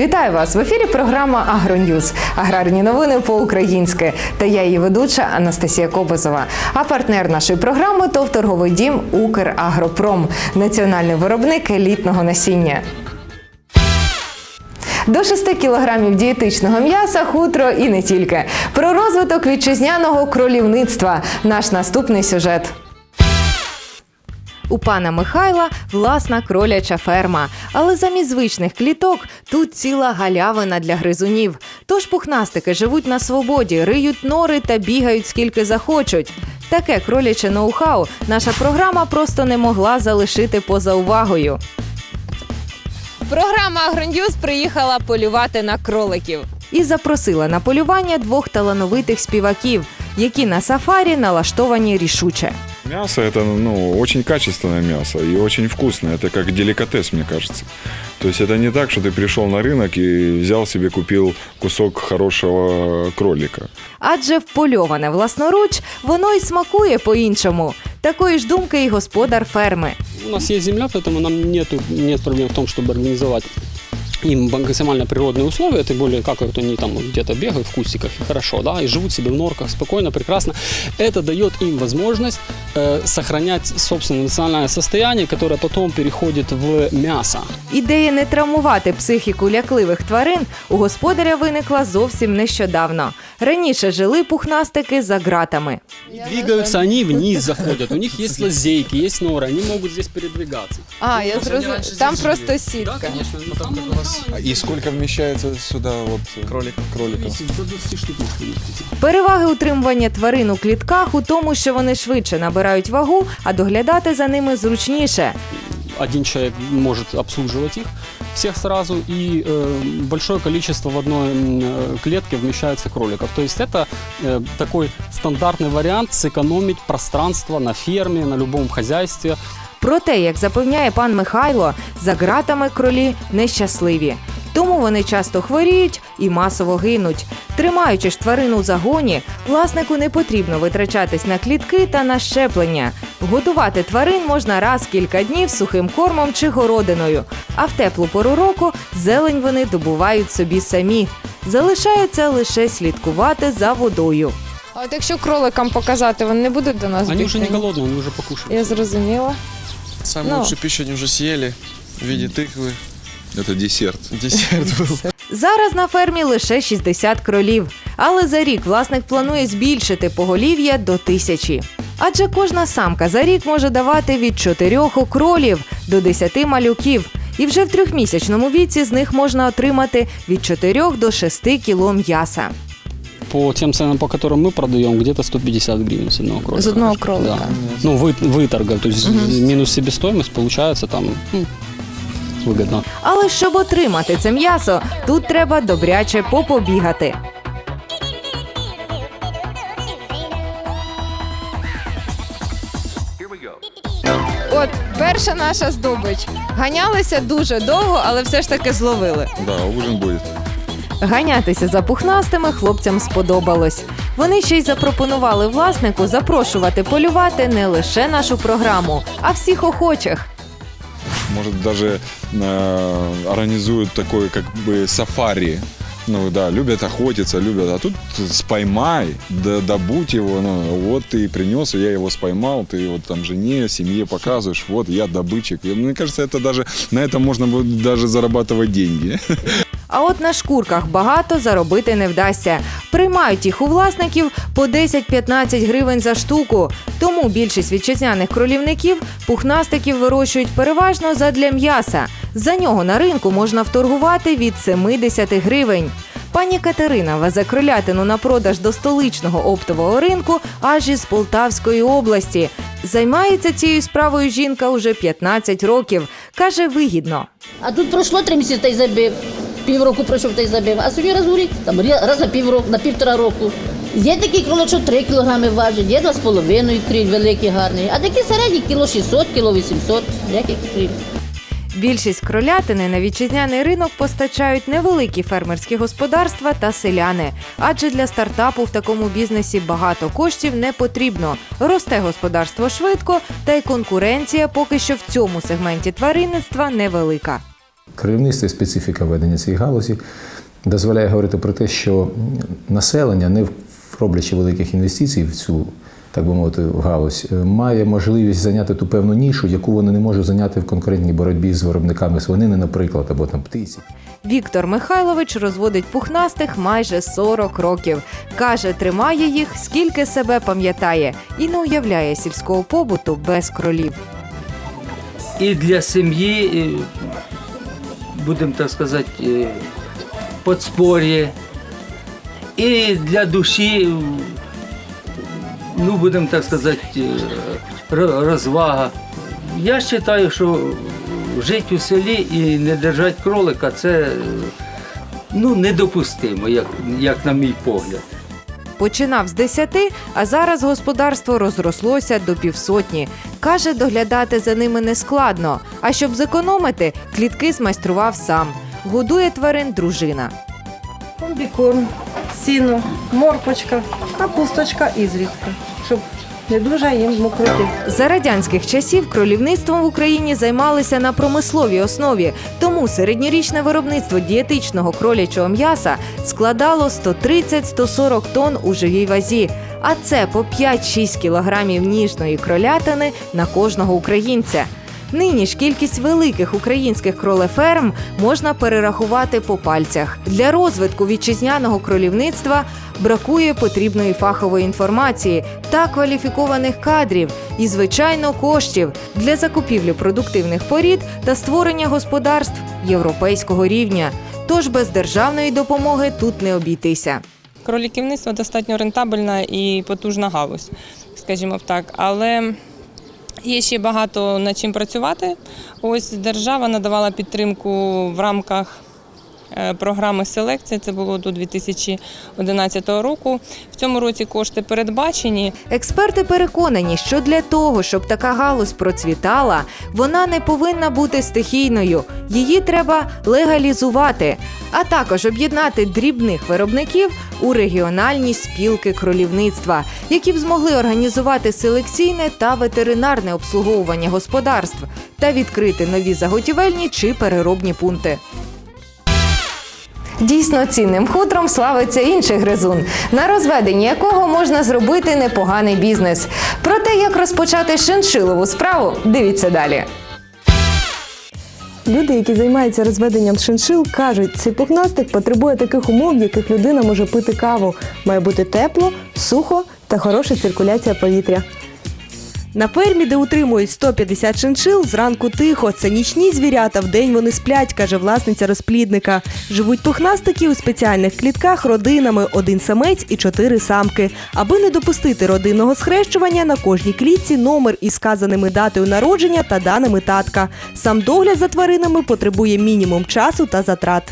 Вітаю вас в ефірі. Програма Агроньюз. Аграрні новини по-українськи. Та я її ведуча Анастасія Кобозова. А партнер нашої програми ТОВ торговий дім Украгропром, національний виробник елітного насіння. До 6 кілограмів дієтичного м'яса, хутро і не тільки. Про розвиток вітчизняного кролівництва. Наш наступний сюжет. У пана Михайла власна кроляча ферма, але замість звичних кліток тут ціла галявина для гризунів. Тож пухнастики живуть на свободі, риють нори та бігають скільки захочуть. Таке кроляче ноу-хау наша програма просто не могла залишити поза увагою. Програма Агроньюз приїхала полювати на кроликів і запросила на полювання двох талановитих співаків, які на сафарі налаштовані рішуче. Мясо это ну, очень качественное мясо и очень вкусное. Это как деликатес, мне кажется. То есть это не так, что ты пришел на рынок и взял себе, купил кусок хорошего кролика. Адже впольоване власноруч, воно й смакує по-іншому. Такої ж думки і господар ферми. У нас есть земля, поэтому нам нету, нет проблем в том, чтобы организовать им максимально природные условия, тем более, как вот они там где-то бегают в кустиках, и хорошо, да, и живут себе в норках спокойно, прекрасно. Это дает им возможность э, сохранять собственное национальное состояние, которое потом переходит в мясо. Ідея не травмувати психіку лякливих тварин у господаря виникла зовсім нещодавно. Раніше жили пухнастики за ґратами. Двигаются они вниз, заходят, у них есть лазейки, есть норы, они могут здесь передвигаться. А, я зрозуміла. Там просто Да, сітка. конечно. ну, там у нас И сколько вмещается сюда вот кроликов? кроликов? до 20 штук может вместиться. Переваги утримування тварин у клітках у тому, що вони швидше набирають вагу, а доглядати за ними зручніше. один человек может обслуживать их всех сразу, и э, большое количество в одной м, э, клетке вмещается кроликов. То есть это э, такой стандартный вариант сэкономить пространство на ферме, на любом хозяйстве. Проте, як запевняє пан Михайло, за ґратами кролі нещасливі. Тому вони часто хворіють і масово гинуть. Тримаючи ж тварину в загоні, власнику не потрібно витрачатись на клітки та на щеплення. Годувати тварин можна раз в кілька днів сухим кормом чи городиною. А в теплу пору року зелень вони добувають собі самі. Залишається лише слідкувати за водою. А от якщо кроликам показати, вони не будуть до нас Они уже не бігти? голодные, они уже покушали. Я зрозуміла. Самую Ну. лучшую пищу они уже съели в виде тыквы. Это десерт. Десерт был. Зараз на фермі лише 60 кролів, але за рік власник планує збільшити поголів'я до тисячі. Адже кожна самка за рік може давати від 4 кролів до 10 малюків. І вже в трьохмісячному віці з них можна отримати від 4 до 6 кіло м'яса. По тем ценам, по которым мы продаем, где-то 150 гривен с одного кролика. З одного кролика. Да. Ну, вы, выторга, то есть минус себестоимость, получается там м, выгодно. Але щоб отримати це м'ясо, тут треба добряче попобігати. От перша наша здобич. Ганялися дуже довго, але все ж таки зловили. Да, ужин будет. Ганятися за пухнастими хлопцям сподобалось. Вони ще й запропонували власнику запрошувати полювати не лише нашу програму, а всіх охочих. Может, даже э, организуют такое как бы сафари. Ну да, любят охотиться, любят. А тут споймай, да, добудь его. Ну, вот ты принес, я его споймал, ты вот там жене, семье показываешь, вот я добытчик. И мне кажется, это даже на этом можно будет даже зарабатывать деньги. А от на шкурках багато заробити не вдасться. Приймають їх у власників по 10-15 гривень за штуку. Тому більшість вітчизняних кролівників пухнастиків вирощують переважно задля м'яса. За нього на ринку можна вторгувати від 70 гривень. Пані Катерина везе кролятину на продаж до столичного оптового ринку аж із Полтавської області. Займається цією справою жінка уже 15 років. Каже, вигідно. А тут пройшло три місяці та й забив. Півроку пройшов та й забив. А собі раз у рік, там раз на півроку, на півтора року. Є такі кролик, що 3 кілограми важить, є 2,5 криль великий, гарний, а такі середні кіло 600, кіло 800, яких криль. Більшість кролятини на вітчизняний ринок постачають невеликі фермерські господарства та селяни. Адже для стартапу в такому бізнесі багато коштів не потрібно. Росте господарство швидко, та й конкуренція поки що в цьому сегменті тваринництва невелика. Керівництво і специфіка ведення цієї галузі дозволяє говорити про те, що населення, не роблячи великих інвестицій в цю, так би мовити, галузь, е, має можливість зайняти ту певну нішу, яку вони не можуть зайняти в конкурентній боротьбі з виробниками свинини, наприклад, або там птиці. Віктор Михайлович розводить пухнастих майже 40 років. Каже, тримає їх скільки себе пам'ятає і не уявляє сільського побуту без кролів. і для сім'ї, будемо так сказати, е, подспор'я, і для душі, ну, будемо так сказати, е, розвага. Я вважаю, що жити у селі і не держати кролика це е, ну, недопустимо, як, як на мій погляд. Починав з 10, а зараз господарство розрослося до півсотні. Каже, доглядати за ними не складно. А щоб зекономити, клітки змайстрував сам. Годує тварин дружина. Комбікорм, сіно, морпочка, капусточка і зрідка, щоб не дуже їм мокроти. За радянських часів кролівництвом в Україні займалися на промисловій основі, тому середньорічне виробництво дієтичного кролячого м'яса складало 130-140 тонн у живій вазі. А це по 5-6 кілограмів ніжної кролятини на кожного українця. Нині ж кількість великих українських кролеферм можна перерахувати по пальцях. Для розвитку вітчизняного кролівництва бракує потрібної фахової інформації та кваліфікованих кадрів і, звичайно, коштів для закупівлі продуктивних порід та створення господарств європейського рівня. Тож без державної допомоги тут не обійтися. Кроліківництво достатньо рентабельна і потужна галузь, скажімо так. Але є ще багато над чим працювати. Ось держава надавала підтримку в рамках програми селекції. Це було до 2011 року. В цьому році кошти передбачені. Експерти переконані, що для того, щоб така галузь процвітала, вона не повинна бути стихійною. Її треба легалізувати, а також об'єднати дрібних виробників у регіональні спілки кролівництва, які б змогли організувати селекційне та ветеринарне обслуговування господарств та відкрити нові заготівельні чи переробні пункти. Дійсно цінним хутром славиться інший гризун, на розведенні якого можна зробити непоганий бізнес. Про те, як розпочати шиншилову справу, дивіться далі. Люди, які займаються розведенням шиншил, кажуть, цей пухнастик потребує таких умов, в яких людина може пити каву. Має бути тепло, сухо та хороша циркуляція повітря. На фермі, де утримують 150 шиншил, зранку тихо. Це нічні звірята, вдень вони сплять, каже власниця розплідника. Живуть пухнастики у спеціальних клітках родинами, один самець і чотири самки. Аби не допустити родинного схрещування, на кожній клітці номер із сказаними датою народження та даними татка. Сам догляд за тваринами потребує мінімум часу та затрат.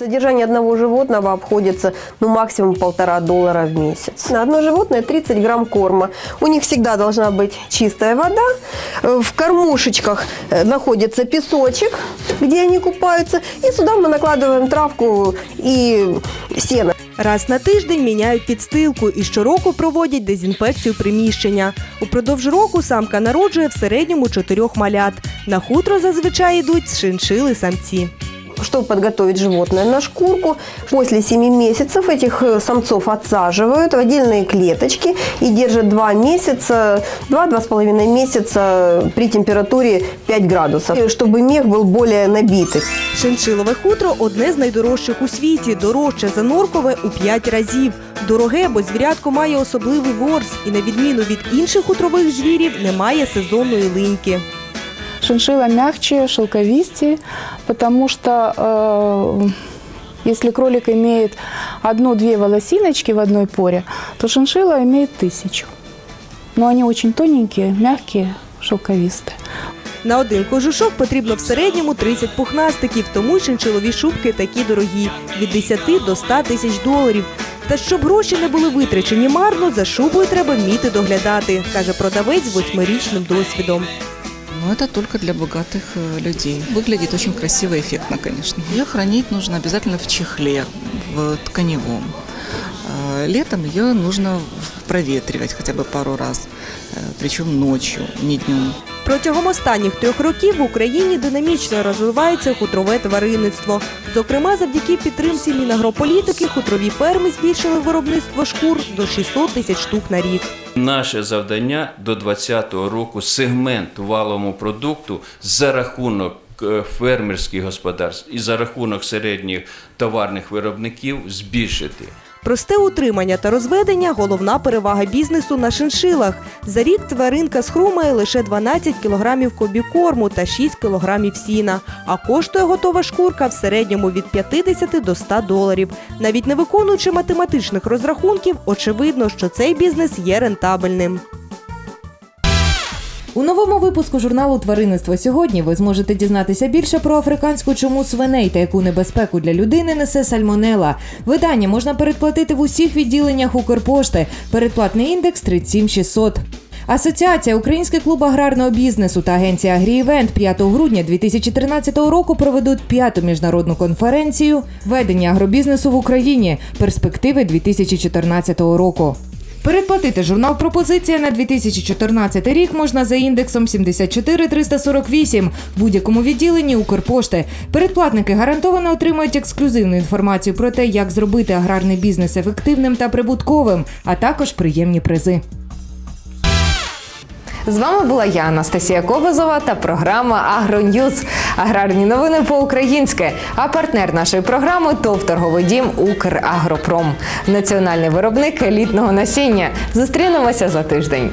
Содержание одного животного обходится ну, максимум полтора доллара в месяц. На одно животное 30 грамм корма. У них всегда должна быть чистая вода. Э, В кормушечках э, находится песочек, где они купаются. И сюда мы накладываем травку и сено. Раз на тиждень міняють підстилку і щороку проводять дезінфекцію приміщення. Упродовж року самка народжує в середньому чотирьох малят. На хутро зазвичай йдуть шиншили самці. Чтобы подготовить животное на шкурку, после 7 месяцев этих э, самцов отсаживают в отдельные клеточки и держат 2 месяца, 2-2,5 месяца при температуре 5 градусов, э, чтобы мех был более набитый. Шиншилове хутро одне з найдорожчих у світі, дорожче за норкове у 5 разів. Дороге, бо звірятко має особливий ворс і, на відміну від інших хутрових звірів, не має сезонної линьки. Шиншилла мягче, шелковистее, потому что э, если кролик имеет одну-две волосиночки в одной поре, то шиншилла имеет тысячу. Но они очень тоненькие, мягкие, шелковистые. На один кожушок потрібно в середньому 30 пухнастиків, тому й шиншилові шубки такі дорогі від 10 до 100 тисяч доларів. Та щоб гроші не були витрачені марно, за шубою треба вміти доглядати, каже продавець з восьмирічним досвідом. Но это только для богатых э, людей. Выглядит очень красиво и эффектно, конечно. Ее хранить нужно обязательно в чехле, в тканевом. Э, Летом ее нужно проветривать хотя бы пару раз, э, причем ночью, не днем. Протягом останніх трьох років в Україні динамічно розвивається хутрове тваринництво. Зокрема, завдяки підтримці Мінагрополітики хутрові ферми збільшили виробництво шкур до 600 тисяч штук на рік. Наше завдання до 2020 року сегмент валовому продукту за рахунок е, фермерських господарств і за рахунок середніх товарних виробників збільшити. Просте утримання та розведення головна перевага бізнесу на шиншилах. За рік тваринка схрумає лише 12 кілограмів кобікорму та 6 кілограмів сіна. А коштує готова шкурка в середньому від 50 до 100 доларів. Навіть не виконуючи математичних розрахунків, очевидно, що цей бізнес є рентабельним. У новому випуску журналу Тваринництво сьогодні ви зможете дізнатися більше про африканську чуму свиней та яку небезпеку для людини несе сальмонела. Видання можна передплатити в усіх відділеннях Укрпошти. Передплатний індекс 37600. Асоціація Український клуб аграрного бізнесу та агенція Агріівент 5 грудня 2013 року проведуть п'яту міжнародну конференцію Ведення агробізнесу в Україні. Перспективи 2014 року. Передплатити журнал Пропозиція на 2014 рік можна за індексом 74348 в будь-якому відділенні Укрпошти. Передплатники гарантовано отримають ексклюзивну інформацію про те, як зробити аграрний бізнес ефективним та прибутковим, а також приємні призи. З вами була я, Анастасія Кобазова та програма Агроньюз. Аграрні новини по-українськи. А партнер нашої програми ТОВ торговий дім Украгропром. Національний виробник елітного насіння. Зустрінемося за тиждень.